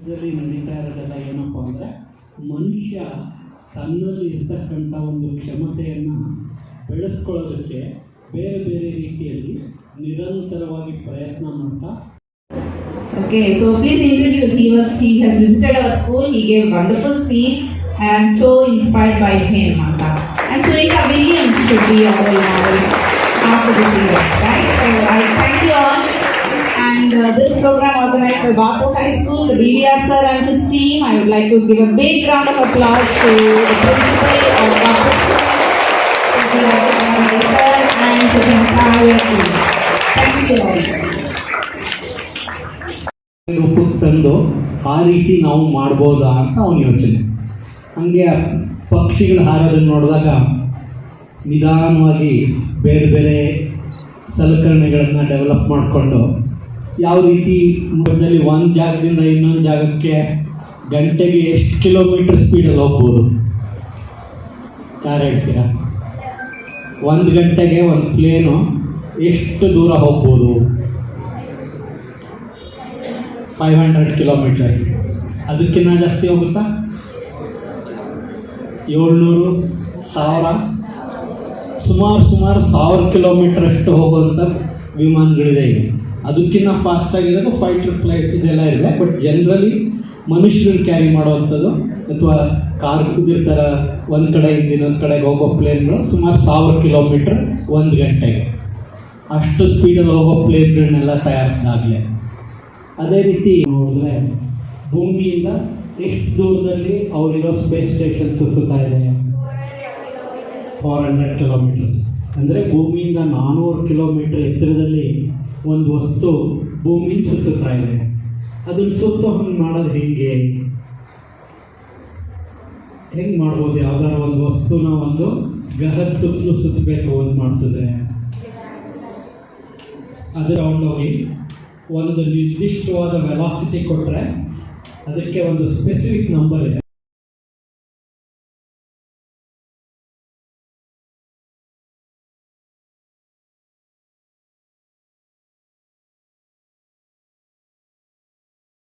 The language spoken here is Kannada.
ಇದರಲ್ಲಿ ನಡೀತಾ ಇರೋದೆಲ್ಲ ಏನಪ್ಪ ಅಂದರೆ ಮನುಷ್ಯ ತನ್ನಲ್ಲಿ ಇರ್ತಕ್ಕಂಥ ಒಂದು ಕ್ಷಮತೆಯನ್ನು ಬೆಳೆಸ್ಕೊಳ್ಳೋದಕ್ಕೆ ಬೇರೆ ಬೇರೆ ರೀತಿಯಲ್ಲಿ ನಿರಂತರವಾಗಿ ಪ್ರಯತ್ನ ಮಾಡ್ತಾ introduce. He was he has visited our school. He gave wonderful speech. I am so inspired by him, Mata. And Surika Williams should be a role model after this event, right? So I thank you all. And uh, this program organized by Bapu High School, the BVR sir and his team. I would like to give a big round of applause to the principal of Bapu School, sir, and to the entire team. Thank you all. ರೂಪಕ್ಕೆ ತಂದು ಆ ರೀತಿ ನಾವು ಮಾಡ್ಬೋದಾ ಅಂತ ಅವನ ಯೋಚನೆ ಹಂಗೆ ಪಕ್ಷಿಗಳು ಹಾರೋದನ್ನು ನೋಡಿದಾಗ ನಿಧಾನವಾಗಿ ಬೇರೆ ಬೇರೆ ಸಲಕರಣೆಗಳನ್ನು ಡೆವಲಪ್ ಮಾಡಿಕೊಂಡು ಯಾವ ರೀತಿ ಮಧ್ಯದಲ್ಲಿ ಒಂದು ಜಾಗದಿಂದ ಇನ್ನೊಂದು ಜಾಗಕ್ಕೆ ಗಂಟೆಗೆ ಎಷ್ಟು ಕಿಲೋಮೀಟರ್ ಸ್ಪೀಡಲ್ಲಿ ಹೋಗ್ಬೋದು? ಯಾರು ಹೇಳ್ತೀರಾ? ಒಂದು ಗಂಟೆಗೆ ಒಂದು ಪ್ಲೇನು ಎಷ್ಟು ದೂರ ಹೋಗ್ಬೋದು? ಫೈವ್ ಹಂಡ್ರೆಡ್ ಕಿಲೋಮೀಟರ್ಸ್ ಅದಕ್ಕಿಂತ ಜಾಸ್ತಿ ಹೋಗುತ್ತಾ? ಏಳ್ನೂರು ಸಾವಿರ? ಸುಮಾರು ಸುಮಾರು ಸಾವಿರ ಕಿಲೋಮೀಟರ್ ಅಷ್ಟು ಹೋಗುವಂಥ ವಿಮಾನಗಳಿದೆ ಈಗ ಅದಕ್ಕಿಂತ ಫಾಸ್ಟ್ ಆಗಿರೋದು ಫೈಟರ್ ಫ್ಲೈಟ್ ಇದೆಲ್ಲ ಇದೆ. ಬಟ್ ಜನರಲಿ ಮನುಷ್ಯರನ್ನ ಕ್ಯಾರಿ ಮಾಡುವಂಥದ್ದು ಅಥವಾ ಕಾರ್ ಕುದಿರ್ತಾರೆ, ಒಂದು ಕಡೆಯಿಂದ ಇನ್ನೊಂದು ಕಡೆಗೆ ಹೋಗೋ ಪ್ಲೇನ್ಗಳು ಸುಮಾರು ಸಾವಿರ ಕಿಲೋಮೀಟ್ರ್ ಒಂದು ಗಂಟೆಗೆ. ಅಷ್ಟು ಸ್ಪೀಡಲ್ಲಿ ಹೋಗೋ ಪ್ಲೇನ್ಗಳನ್ನೆಲ್ಲ ತಯಾರಿಸಿದಾಗಲೇ ಅದೇ ರೀತಿ ನೋಡಿದ್ರೆ ಭೂಮಿಯಿಂದ ಎಷ್ಟು ದೂರದಲ್ಲಿ ಅವರಿರೋ ಸ್ಪೇಸ್ ಸ್ಟೇಷನ್ ಸುತ್ತಾ ಇದೆ? ಫೋರ್ ಹಂಡ್ರೆಡ್ ಕಿಲೋಮೀಟರ್ಸ್ ಅಂದರೆ ಭೂಮಿಯಿಂದ ನಾನ್ನೂರು ಕಿಲೋಮೀಟರ್ ಎತ್ತರದಲ್ಲಿ ಒಂದು ವಸ್ತು ಭೂಮಿ ಸುತ್ತಾ ಇದೆ. ಅದನ್ನು ಸುತ್ತ ಹಂಗೆ ಮಾಡೋದು ಹೇಗೆ? ಹೆಂಗೆ ಮಾಡ್ಬೋದು? ಯಾವ್ದಾರ ಒಂದು ವಸ್ತುನ ಒಂದು ಗ್ರಹದ ಸುತ್ತಲೂ ಸುತ್ತಬೇಕು ಅಂತ ಮಾಡಿಸಿದ್ರೆ. ಅದೇ ಹೋಗಿ ಒಂದು ನಿರ್ದಿಷ್ಟವಾದ ವೆಲಾಸಿಟಿ ಕೊಟ್ಟರೆ ಅದಕ್ಕೆ ಒಂದು ಸ್ಪೆಸಿಫಿಕ್ ನಂಬರ್ ಇದೆ.